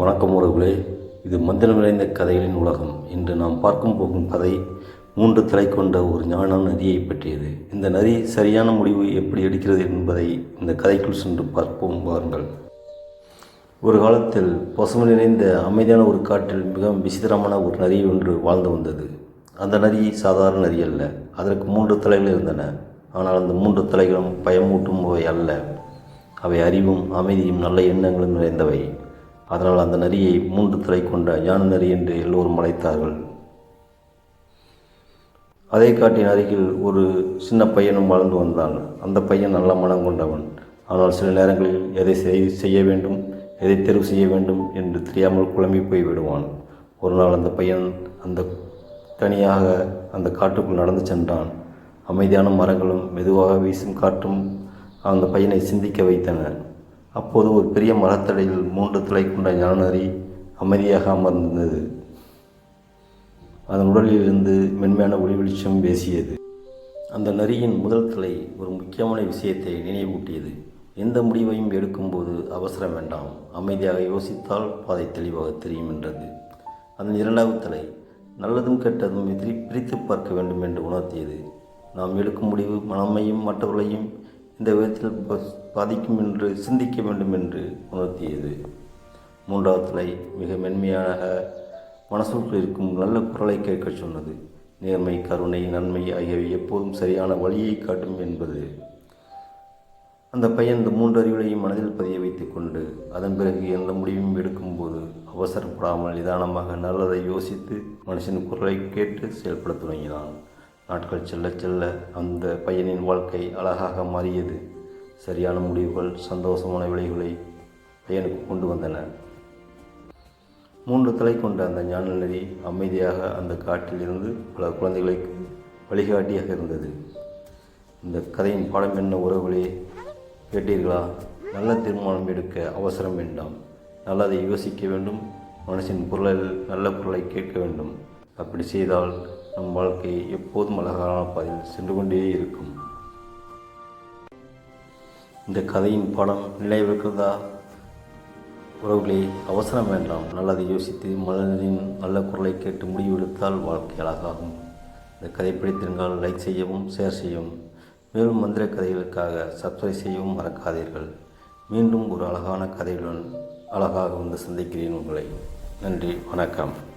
வணக்கம் உறவுகளே இது மந்திரம் நிறைந்த கதைகளின் உலகம். இன்று நாம் பார்க்கும் போகும் கதை மூன்று தலை கொண்ட ஒரு ஞான நதியை பற்றியது. இந்த நதி சரியான முடிவு எப்படி எடுக்கிறது என்பதை இந்த கதைக்குள் சென்று பார்ப்போம் வாருங்கள். ஒரு காலத்தில் பசுமை நிறைந்த அமைதியான ஒரு காட்டில் மிகவும் விசித்திரமான ஒரு நதி ஒன்று வாழ்ந்து வந்தது. அந்த நதி சாதாரண நதி அல்ல அதற்கு மூன்று தலைகள் இருந்தன. ஆனால் அந்த மூன்று தலைகளும் பயமூட்டும் அவை அல்ல. அவை அறிவும் அமைதியும் நல்ல எண்ணங்களும் நிறைந்தவை. அதனால் அந்த நரியை மூன்று தலை கொண்ட ஞான நரி என்று எல்லோரும் அழைத்தார்கள். அதை காட்டின் அருகில் ஒரு சின்ன பையனும் வாழ்ந்து வந்தான். அந்த பையன் நல்ல மனம் கொண்டவன். ஆனால் சில நேரங்களில் எதை செய்- செய்ய வேண்டும் எதை தேர்வு செய்ய வேண்டும் என்று தெரியாமல் குழம்பி போய் விடுவான். ஒரு நாள் அந்த பையன் அந்த தனியாக அந்த காட்டுக்குள் நடந்து சென்றான். அமைதியான மரங்களும் மெதுவாக வீசும் காற்றும் அந்த பையனை சிந்திக்க வைத்தன. அப்போது ஒரு பெரிய மரத்தடையில் மூன்று தலை கொண்ட ஞானரி அமைதியாக அமர்ந்திருந்தது. அதன் உடலிலிருந்து மென்மையான ஒளி வெளிச்சம் பேசியது. அந்த நரியின் முதல் தலை ஒரு முக்கியமான விஷயத்தை நினைவூட்டியது. எந்த முடிவையும் எடுக்கும்போது அவசரம் வேண்டாம். அமைதியாக யோசித்தால் பாதை தெளிவாக தெரியும் என்றது. அதன் இரண்டாவது தலை நல்லதும் கெட்டதும் எதிரி பிரித்து பார்க்க வேண்டும் என்று உணர்த்தியது. நாம் எடுக்கும் முடிவு மனமையும் மற்றவர்களையும் இந்த விதத்தில் பாதிக்கும் என்று சிந்திக்க வேண்டும் என்று உணர்த்தியது. மூன்றாவது தலை மிக மென்மையாக மனசுக்குள் இருக்கும் நல்ல குரலை கேட்கச் சொன்னது. நேர்மை கருணை நன்மை ஆகியவை எப்போதும் சரியான வழியை காட்டும் என்பது. அந்த பையன் இந்த மூன்று அறிவுகளையும் மனதில் பதிய வைத்து கொண்டு அதன் பிறகு எந்த முடிவும் எடுக்கும்போது அவசரப்படாமல் நிதானமாக நல்லதை யோசித்து மனுஷன் குரலை கேட்டு செயல்பட தொடங்கினான். நாட்கள் செல்ல செல்ல அந்த பையனின் வாழ்க்கை அழகாக மாறியது. சரியான முடிவுகள் சந்தோஷமான விளைவுகளை பையனுக்கு கொண்டு வந்தன. மூன்று தலை கொண்ட அந்த ஞான நெறி அமைதியாக அந்த காட்டில் இருந்து பல குழந்தைகளுக்கு வழிகாட்டியாக இருந்தது. இந்த கதையின் பாடம் என்ன உறவுகளே? கேட்டீர்களா? நல்ல தீர்மானம் எடுக்க அவசரம் வேண்டாம். நல்லதை யோசிக்க வேண்டும். மனசின் குரலில் நல்ல குரலை கேட்க வேண்டும். அப்படி செய்தால் நம் வாழ்க்கை எப்போதும் அழகான பாதையில் சென்று கொண்டே இருக்கும். இந்த கதையின் படம் நினைவிருக்கிறதா உறவுகளே அவசரம் வேண்டாம். நல்லதை யோசித்து மனதின் நல்ல குரலை கேட்டு முடிவெடுத்தால் வாழ்க்கை அழகாகும். இந்த கதை பிடித்திருந்தால் லைக் செய்யவும் ஷேர் செய்யவும் மேலும் மந்திர கதைகளுக்காக சப்ஸ்கிரைப் செய்யவும் மறக்காதீர்கள். மீண்டும் ஒரு அழகான கதையுடன் அழகாக வந்து சந்திக்கிறேன் உங்களை. நன்றி வணக்கம்.